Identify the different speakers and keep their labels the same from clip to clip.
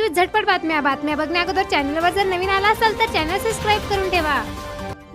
Speaker 1: पंचवीस झटपट बातम्या बातम्या बघण्या अगोदर चॅनलवर जर नवीन आला असाल तर चॅनल सबस्क्राईब करून ठेवा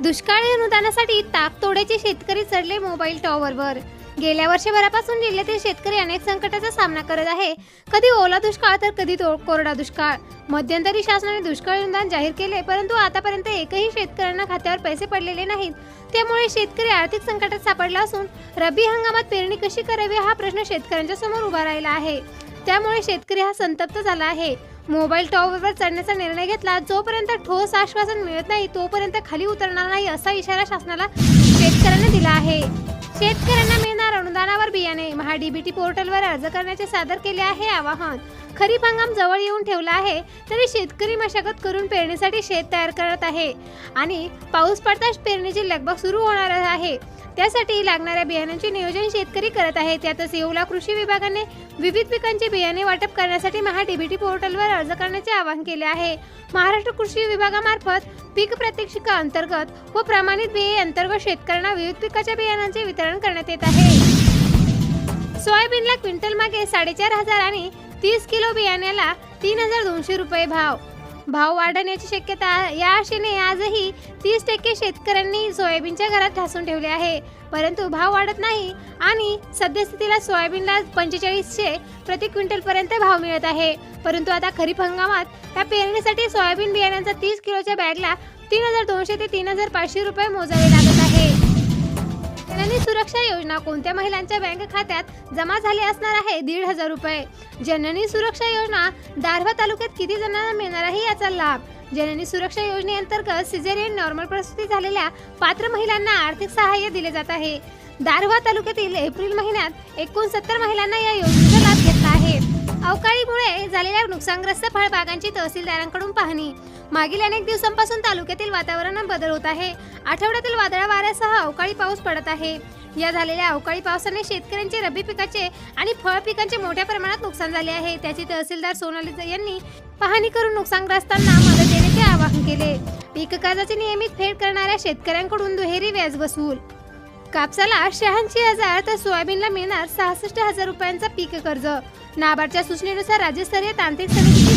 Speaker 1: दुष्काळी अनुदानासाठी तोड्याचे शेतकरी चढले मोबाईल टॉवरवर गेल्या वर्षभरापासून जिल्ह्यातील शेतकरी अनेक संकटाचा सामना करत आहे कधी ओला दुष्काळ तर कधी कोरडा दुष्काळ मध्यंतरी शासनाने दुष्काळ अनुदान जाहीर केले परंतु आतापर्यंत एकही शेतकऱ्यांना खात्यावर पैसे पडलेले नाहीत त्यामुळे शेतकरी आर्थिक संकटात सापडला असून रब्बी हंगामात पेरणी कशी करावी हा प्रश्न शेतकऱ्यांच्या समोर उभा राहिला आहे त्यामुळे शेतकरी हा संतप्त झाला आहे मोबाईल टॉवरवर चढण्याचा निर्णय घेतला जोपर्यंत ठोस आश्वासन मिळत नाही तोपर्यंत खाली उतरणार नाही असा इशारा शासनाला शेतकऱ्यांना दिला आहे शेतकऱ्यांना मिळणार अनुदानावर बियाणे महाडीबीटी पोर्टलवर अर्ज करण्याचे सादर केले आहे आवाहन खरीप हंगाम जवळ येऊन ठेवला आहे तरी शेतकरी मशागत करून पेरणीसाठी शेत तयार करत आहे आणि पाऊस पडताच पेरणीची लगबग सुरू होणार आहे त्यासाठी लागणाऱ्या बियाण्यांचे नियोजन शेतकरी करत आहे त्यातच येवला कृषी विभागाने विविध पिकांचे बियाणे वाटप करण्यासाठी महा महाडीबीटी पोर्टलवर अर्ज करण्याचे आवाहन केले आहे महाराष्ट्र कृषी विभागामार्फत पीक प्रत्यक्षिका अंतर्गत व प्रमाणित बिये अंतर्गत शेतकऱ्यांना विविध पिकाच्या बियाणांचे वितरण करण्यात येत आहे सोयाबीनला क्विंटल मागे साडेचार हजार आणि तीस किलो बियाण्याला तीन हजार दोनशे रुपये भाव भाव वाढण्याची शक्यता या आशेने आजही तीस टक्के शेतकऱ्यांनी सोयाबीनच्या घरात घासून ठेवले आहे परंतु भाव वाढत नाही आणि सद्यस्थितीला सोयाबीनला पंचेचाळीसशे प्रति क्विंटल पर्यंत भाव मिळत आहे परंतु आता खरीप हंगामात या पेरणीसाठी सोयाबीन बियाण्यांचा तीस किलोच्या बॅगला तीन हजार दोनशे ते तीन हजार पाचशे रुपये मोजावे लागतात जननी सुरक्षा योजना कोणत्या महिलांच्या बँक खात्यात जमा झाले असणार आहे दीड हजार रुपये जननी सुरक्षा योजना दारव्हा तालुक्यात किती जणांना मिळणार आहे याचा लाभ जननी सुरक्षा योजनेअंतर्गत सिझेरियन नॉर्मल प्रसूती झालेल्या पात्र महिलांना आर्थिक सहाय्य दिले जात आहे दारव्हा तालुक्यातील एप्रिल महिन्यात एकोणसत्तर महिलांना या योजनेचा लाभ घेतला आहे अवकाळीमुळे झालेल्या नुकसानग्रस्त फळबागांची तहसीलदारांकडून पाहणी मागील अनेक दिवसांपासून तालुक्यातील वातावरणात बदल होत आहे आठवड्यातील वादळा वाऱ्यासह अवकाळी पाऊस पडत आहे या झालेल्या अवकाळी पावसाने शेतकऱ्यांचे रब्बी पिकाचे आणि फळ पिकांचे मोठ्या प्रमाणात नुकसान झाले आहे त्याची तहसीलदार सोनाली यांनी पाहणी करून नुकसानग्रस्तांना मदत देण्याचे आवाहन केले पीक कर्जाची नियमित फेड करणाऱ्या शेतकऱ्यांकडून दुहेरी व्याज वसूल कापसाला शहाऐंशी हजार तर सोयाबीनला मिळणार सहासष्ट हजार रुपयांचा पीक कर्ज नाबार्डच्या सूचनेनुसार राज्यस्तरीय तांत्रिक समिती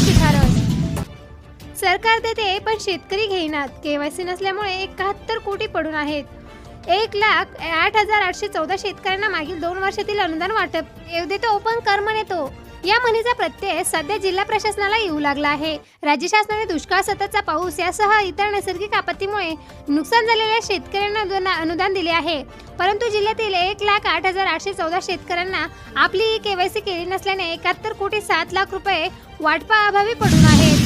Speaker 1: सरकार देते पण शेतकरी घेईनात केवायसी नसल्यामुळे एकाहत्तर कोटी पडून आहेत एक लाख आठ हजार आठशे चौदा शेतकऱ्यांना मागील दोन वर्षातील अनुदान वाटप एवढे तो ओपन कर तो या म्हणीचा प्रत्यय सध्या जिल्हा प्रशासनाला येऊ लागला आहे राज्य शासनाने दुष्काळ सततचा पाऊस यासह इतर नैसर्गिक आपत्तीमुळे नुकसान झालेल्या शेतकऱ्यांना अनुदान दिले आहे परंतु जिल्ह्यातील एक लाख आठ हजार आठशे चौदा शेतकऱ्यांना आपली केवायसी केली नसल्याने एकाहत्तर कोटी सात लाख रुपये अभावी पडून आहेत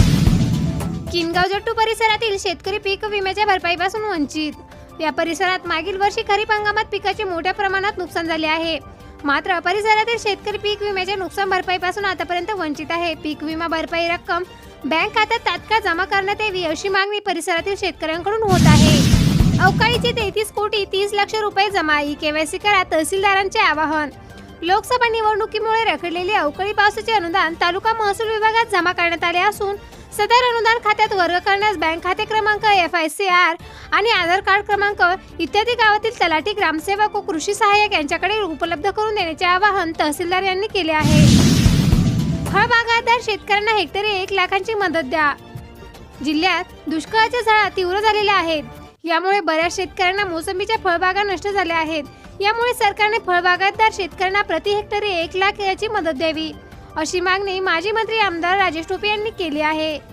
Speaker 1: किनगाव जट्टू परिसरातील शेतकरी पीक विम्याच्या भरपाईपासून वंचित या परिसरात मागील वर्षी खरीप हंगामात पिकाचे मोठ्या प्रमाणात नुकसान झाले आहे मात्र परिसरातील शेतकरी पीक विम्याच्या नुकसान भरपाईपासून आतापर्यंत वंचित आहे पीक विमा भरपाई रक्कम बँक खात्यात तात्काळ जमा करण्यात यावी अशी मागणी परिसरातील शेतकऱ्यांकडून होत आहे अवकाळीचे तेहतीस कोटी तीस लक्ष रुपये जमा ई के वाय सी करा तहसीलदारांचे आवाहन लोकसभा निवडणुकीमुळे रखडलेले अवकाळी पावसाचे अनुदान तालुका महसूल विभागात जमा करण्यात आले असून सदर अनुदान खात्यात वर्ग करण्यास बँक खाते क्रमांक एफ आय सी आर आणि आधार कार्ड क्रमांक इत्यादी गावातील तलाठी ग्रामसेवक व कृषी सहाय्यक यांच्याकडे उपलब्ध करून देण्याचे आवाहन तहसीलदार यांनी केले आहे फळबागायतदार शेतकऱ्यांना हेक्टरी एक लाखांची मदत द्या जिल्ह्यात दुष्काळाच्या झळा तीव्र झालेल्या आहेत यामुळे बऱ्याच शेतकऱ्यांना मोसंबीच्या फळबागा नष्ट झाल्या आहेत यामुळे सरकारने फळबागायतदार शेतकऱ्यांना प्रति हेक्टरी एक लाख याची मदत द्यावी अशी मागणी माजी मंत्री आमदार राजेश टोपे यांनी केली आहे